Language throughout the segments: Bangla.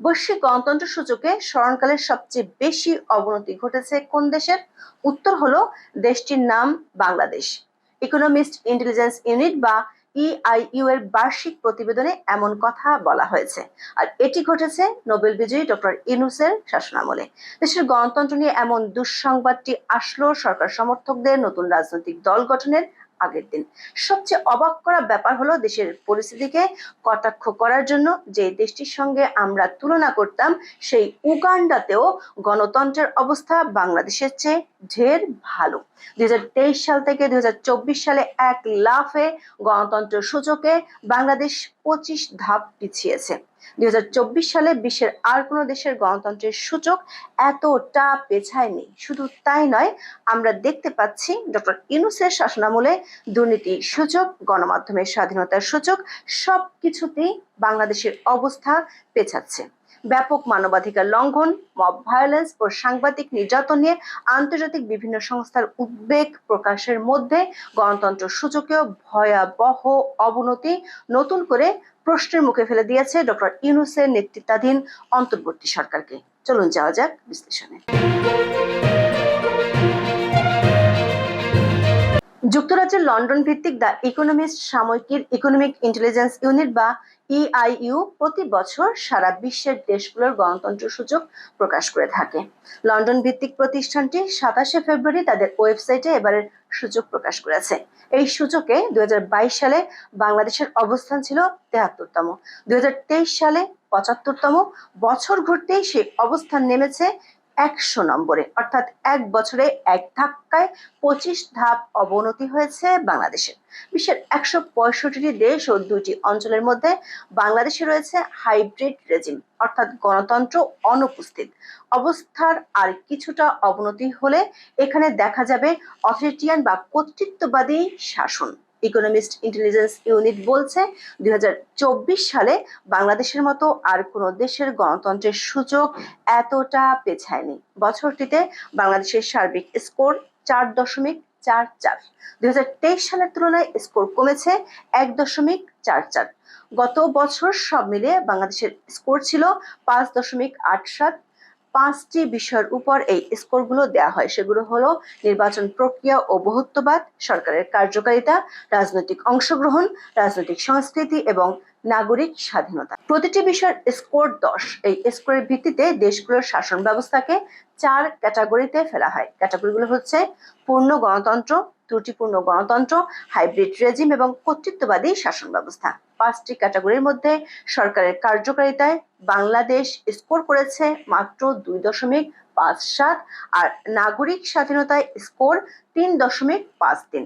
বৈশ্বিক গণতন্ত্র সূচকে স্মরণকালের সবচেয়ে বেশি অবনতি ঘটেছে কোন দেশের? উত্তর হলো দেশটির নাম বাংলাদেশ। ইকোনমিস্ট ইন্টেলিজেন্স ইউনিট বা ইআইইউ এর বার্ষিক প্রতিবেদনে এমন কথা বলা হয়েছে। আর এটি ঘটেছে নোবেল বিজয়ী ডক্টর ইনুসের শাসনামলে। দেশের গণতন্ত্র নিয়ে এমন দুঃসংবাদটি আসলো সরকার সমর্থকদের নতুন রাজনৈতিক দল গঠনের আগের দিন। সবচেয়ে অবাক করা ব্যাপার হলো দেশের পরিস্থিতিকে কটাক্ষ করার জন্য যে দেশটির সঙ্গে আমরা তুলনা করতাম, সেই উগান্ডাতেও গণতন্ত্রের অবস্থা বাংলাদেশের চেয়ে ঢের ভালো। দুই সাল থেকে দুই সালে এক লাফে গণতন্ত্র সূচকে বাংলাদেশ পঁচিশ ধাপ পিছিয়েছে। দুই সালে বিশ্বের আর কোনো দেশের গণতন্ত্রের সূচক এতটা পেছায়নি। শুধু তাই নয়, আমরা দেখতে পাচ্ছি ডক্টর ইনুসের শাসনামলে দুর্নীতি সূচক গণমাধ্যমের স্বাধীনতার সূচক সব কিছুতেই বাংলাদেশের অবস্থা পেছাচ্ছে। ব্যাপক মানবাধিকার লঙ্ঘন মব ভায়োলেন্স ও সাংবাদিক নির্যাতন নিয়ে আন্তর্জাতিক বিভিন্ন সংস্থার উদ্বেগ প্রকাশের মধ্যে গণতন্ত্র সূচকেও ভয়াবহ অবনতি নতুন করে প্রশ্নের মুখে ফেলে দিয়েছে ডক্টর ইউনুসের নেতৃত্বাধীন অন্তর্বর্তী সরকারকে। চলুন যাওয়া যাক বিশ্লেষণে। যুক্তরাজ্যের লন্ডন ভিত্তিক দ্য ইকোনমিস্ট সাময়িকীর ইকোনমিক ইন্টেলিজেন্স ইউনিট বা ইআইইউ প্রতি বছর সারা বিশ্বের দেশগুলোর গণতন্ত্র সূচক প্রকাশ করে থাকে। লন্ডন ভিত্তিক প্রতিষ্ঠানটি সাতাশে ফেব্রুয়ারি তাদের ওয়েবসাইটে এবারের সূচক প্রকাশ করেছে। এই সূচকে দুই হাজার বাইশ সালে বাংলাদেশের অবস্থান ছিল তেহাত্তরতম। দুই হাজার তেইশ সালে পঁচাত্তরতম। বছর ঘুরতেই সেই অবস্থান নেমেছে একশো নম্বরে, অর্থাৎ এক বছরে এক ধাক্কায় পঁচিশ ধাপ অবনতি হয়েছে বাংলাদেশের বিশ্বের একশো পঁয়ষট্টি দেশ ও দুটি অঞ্চলের মধ্যে বাংলাদেশে রয়েছে হাইব্রিড রেজিম, অর্থাৎ গণতন্ত্র অনুপস্থিত। অবস্থার আর কিছুটা অবনতি হলে এখানে দেখা যাবে অথরিটিয়ান বা কর্তৃত্ববাদী শাসন। ইকোনমিস্ট ইন্টেলিজেন্স ইউনিট বলছে, দুই সালে বাংলাদেশের মতো আর কোনো দেশের গণতন্ত্রের সূচক এতটা পেছায়নি। বছরটিতে বাংলাদেশের সার্বিক স্কোর চার দশমিক চার চার। দুই সালের তুলনায় স্কোর কমেছে এক দশমিক চার চার। গত বছর সব মিলিয়ে বাংলাদেশের স্কোর ছিল পাঁচ দশমিক আট সাত। পাঁচটি বিষয়ের উপর এই স্কোরগুলো দেওয়া হয়। সেগুলো হলো নির্বাচন প্রক্রিয়া ও বহুত্ববাদ, সরকারের কার্যকারিতা, রাজনৈতিক অংশগ্রহণ, রাজনৈতিক সংস্কৃতি এবং নাগরিক স্বাধীনতা। প্রতিটি বিষয়ের স্কোর দশ। এই স্কোরের ভিত্তিতে দেশগুলোর শাসন ব্যবস্থাকে চার ক্যাটাগরিতে ফেলা হয়। ক্যাটাগরিগুলো হচ্ছে পূর্ণ গণতন্ত্র, ত্রুটিপূর্ণ গণতন্ত্র, হাইব্রিড রেজিম এবং কর্তৃত্ববাদী শাসন ব্যবস্থা। পাঁচটি ক্যাটাগরির মধ্যে সরকারের কার্যকারিতায় বাংলাদেশ স্কোর করেছে মাত্র দুই দশমিক পাঁচ সাত আর নাগরিক স্বাধীনতায় স্কোর তিন দশমিক পাঁচ তিন।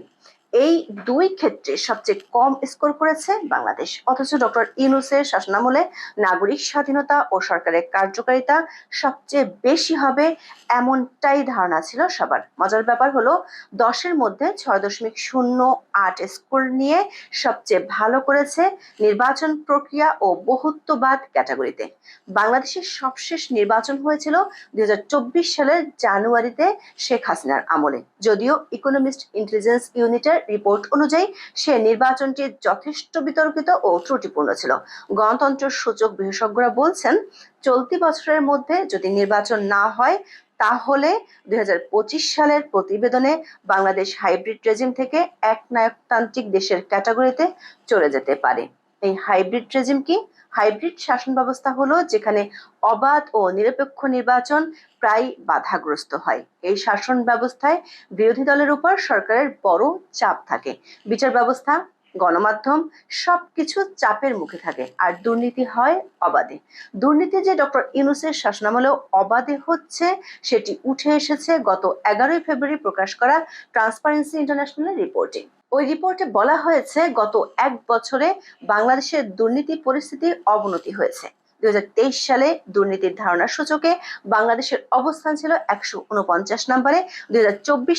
এই দুই ক্ষেত্রে সবচেয়ে কম স্কোর করেছে বাংলাদেশ। অথচ ডক্টর ইউনুসের শাসনামলে নাগরিক স্বাধীনতা ও সরকারের কার্যকারিতা সবচেয়ে বেশি হবে এমনটাই ধারণা ছিল সবার। মজার ব্যাপার হলো, দশের মধ্যে ছয় দশমিক শূন্য আট স্কোর নিয়ে সবচেয়ে ভালো করেছে নির্বাচন প্রক্রিয়া ও বহুত্ববাদ ক্যাটাগরিতে। বাংলাদেশের সবশেষ নির্বাচন হয়েছিল দুই হাজার চব্বিশ সালের জানুয়ারিতে শেখ হাসিনার আমলে। যদিও ইকোনমিস্ট ইন্টেলিজেন্স ইউনিটের রিপোর্ট অনুযায়ী সে নির্বাচনটি যথেষ্ট বিতর্কিত ও ত্রুটিপূর্ণ ছিল। গণতন্ত্র সূচক বিশেষজ্ঞরা বলছেন, চলতি বছরের মধ্যে যদি নির্বাচন না হয়, তাহলে দুই হাজার পঁচিশ সালের প্রতিবেদনে বাংলাদেশ হাইব্রিড রেজিম থেকে এক নায়কতান্ত্রিক দেশের ক্যাটাগরিতে চলে যেতে পারে। এই হাইব্রিড রেজিম কি? হাইব্রিড শাসন ব্যবস্থা হলো যেখানে অবাধ ও নিরপেক্ষ নির্বাচন প্রায় বাধাগ্রস্ত হয়। এই শাসন ব্যবস্থায় বিরোধী দলের উপর সরকারের বড় চাপ থাকে। বিচার ব্যবস্থা, গণমাধ্যম সবকিছু চাপের মুখে থাকে আর দুর্নীতি হয় অবাধে। দুর্নীতি যে ডক্টর ইউনুসের শাসনামলেও অবাধে হচ্ছে, সেটি উঠে এসেছে গত এগারোই ফেব্রুয়ারি প্রকাশ করা ট্রান্সপারেন্সি ইন্টারন্যাশনাল রিপোর্টে ওই রিপোর্টে বলা হয়েছে, গত এক বছরে বাংলাদেশের দুর্নীতি পরিস্থিতির অবনতি হয়েছে। দুই সালে দুর্নীতির ধারণা সূচকে বাংলাদেশের অবস্থান ছিল একশো উনপঞ্চাশ নম্বরে, দুই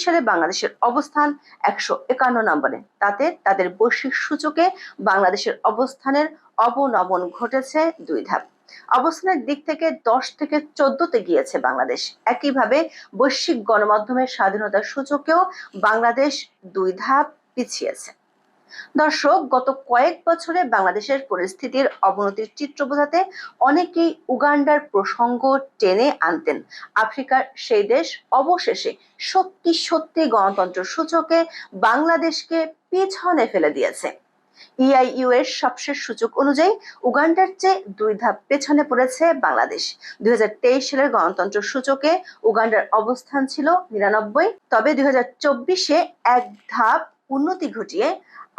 সালে বাংলাদেশের অবস্থান একশো একান্ন নম্বরে। তাতে তাদের বৈশ্বিক সূচকে বাংলাদেশের অবস্থানের অবনমন ঘটেছে দুই ধাপ। অবস্থানের দিক থেকে দশ থেকে চোদ্দতে গিয়েছে বাংলাদেশ। একইভাবে বৈশ্বিক গণমাধ্যমের স্বাধীনতার সূচকেও বাংলাদেশ দুই ধাপ পিছিয়েছে। দর্শক, গত কয়েক বছরে বাংলাদেশের পরিস্থিতির অবনতির চিত্র বোঝাতে অনেকেই উগান্ডার প্রসঙ্গ টেনে আনতেন। আফ্রিকার সেই দেশ অবশেষে সত্যি সত্যি গণতন্ত্র সূচকে বাংলাদেশকে পিছনে ফেলে দিয়েছে। ইআইইউ এর সবশেষ সূচক অনুযায়ী উগান্ডার চেয়ে দুই ধাপ পেছনে পড়েছে বাংলাদেশ। দুই হাজার তেইশ সালের গণতন্ত্র সূচকে উগান্ডার অবস্থান ছিল নিরানব্বই, তবে দুই চব্বিশে এক ধাপ উন্নতি ঘটিয়ে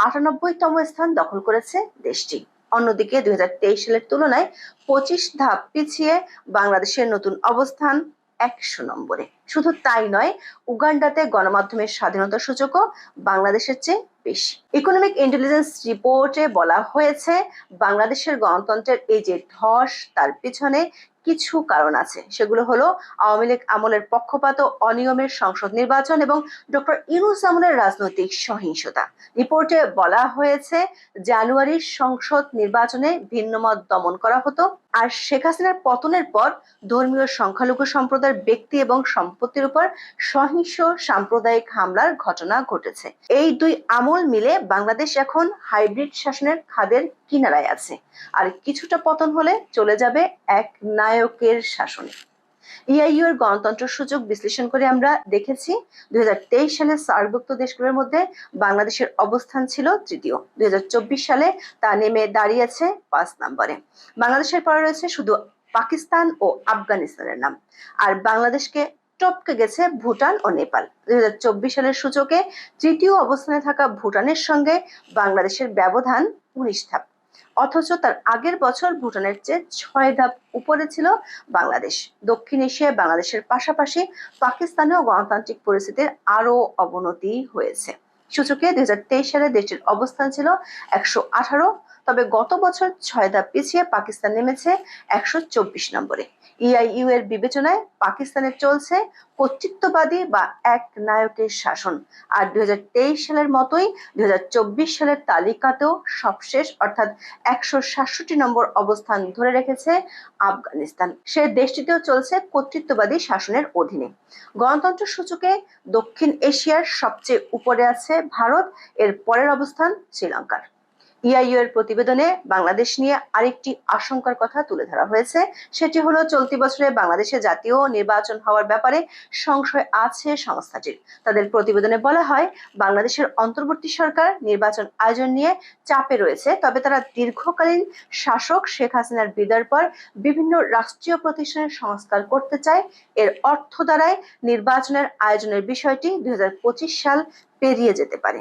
আটানব্বইতম স্থান দখল করেছে দেশটি। অন্যদিকে দুই হাজার তেইশ সালের তুলনায় পঁচিশ ধাপ পিছিয়ে বাংলাদেশের নতুন অবস্থান একশো নম্বরে। শুধু তাই নয়, উগান্ডাতে গণমাধ্যমের স্বাধীনতা সূচকও বাংলাদেশের চেয়ে বেশি। ইকোনমিক ইন্টেলিজেন্স রিপোর্টে বলা হয়েছে, বাংলাদেশের গণতন্ত্রের এই যে ধস, তার পিছনে কিছু কারণ আছে। সেগুলো হলো আওয়ামী লীগ আমলের পক্ষপাত অনিয়মের সংসদ নির্বাচন এবং ডক্টর ইউনুস আমলের রাজনৈতিক সহিংসতা। রিপোর্টে বলা হয়েছে, জানুয়ারির সংসদ নির্বাচনে ভিন্নমত দমন করা হতো। আর শেখ হাসিনার পতনের পর ধর্মীয় সংখ্যালঘু সম্প্রদায়ের ব্যক্তি এবং সম্পত্তির উপর সহিংস সাম্প্রদায়িক হামলার ঘটনা ঘটেছে। এই দুই আমল মিলে বাংলাদেশ এখন হাইব্রিড শাসনের খাদের কিনারায় আছে। আর কিছুটা পতন হলে চলে যাবে এক নায়কের শাসনে। ইআইইউ এর গণতন্ত্র সূচক বিশ্লেষণ করে আমরা দেখেছি দুই সালে সার্কভুক্ত দেশগুলোর মধ্যে বাংলাদেশের অবস্থান ছিল তৃতীয়। দুই সালে তা নেমে দাঁড়িয়েছে পাঁচ নম্বরে। বাংলাদেশের পরে রয়েছে শুধু পাকিস্তান ও আফগানিস্তানের নাম। আর বাংলাদেশকে টপকে গেছে ভুটান ও নেপাল। দুই হাজার চব্বিশ সালের সূচকে তৃতীয় অবস্থানে থাকা ভুটানের সঙ্গে বাংলাদেশের ব্যবধান উনিশ ধাপ অথচ তার আগের বছর ভুটানের চেয়ে ছয় ধাপ উপরে ছিল বাংলাদেশ। দক্ষিণ এশিয়ায় বাংলাদেশের পাশাপাশি পাকিস্তানেও গণতান্ত্রিক পরিস্থিতির আরও অবনতি হয়েছে। সূচকে দুই হাজার তেইশ সালে দেশটির অবস্থান ছিল একশো আঠারো তবে গত বছর ছয় ধাপ পিছিয়ে পাকিস্তান নেমেছে একশো চব্বিশ নম্বরে। ইআইইউ এর বিবেচনায় পাকিস্তানে চলছে কর্তৃত্ববাদী বা এক নায়কের শাসন। আর দুই হাজার তেইশ সালের মতোই দুই হাজার চব্বিশ সালের তালিকাতেও সবশেষ অর্থাৎ একশো সাতষট্টি নম্বর অবস্থান ধরে রেখেছে আফগানিস্তান। সে দেশটিতেও চলছে কর্তৃত্ববাদী শাসনের অধীনে। গণতন্ত্র সূচকে দক্ষিণ এশিয়ার সবচেয়ে উপরে আছে ভারত, এর পরের অবস্থান শ্রীলঙ্কার। ইআইইউ এর প্রতিবেদনে বাংলাদেশ নিয়ে আরেকটি আশঙ্কার কথা তুলে ধরা হয়েছে। সেটি হলো, চলতি বছরে বাংলাদেশে জাতীয় নির্বাচন হওয়ার ব্যাপারে সংশয় আছে সংস্থাটির। তাদের প্রতিবেদনে বলা হয়, বাংলাদেশের অন্তর্বর্তী সরকার নির্বাচন আয়োজন নিয়ে চাপে রয়েছে, তবে তারা দীর্ঘকালীন শাসক শেখ হাসিনার বিদার পর বিভিন্ন রাষ্ট্রীয় প্রতিষ্ঠানের সংস্কার করতে চায়। এর অর্থ দ্বারাই নির্বাচনের আয়োজনের বিষয়টি দুই হাজার পঁচিশ সাল পেরিয়ে যেতে পারে।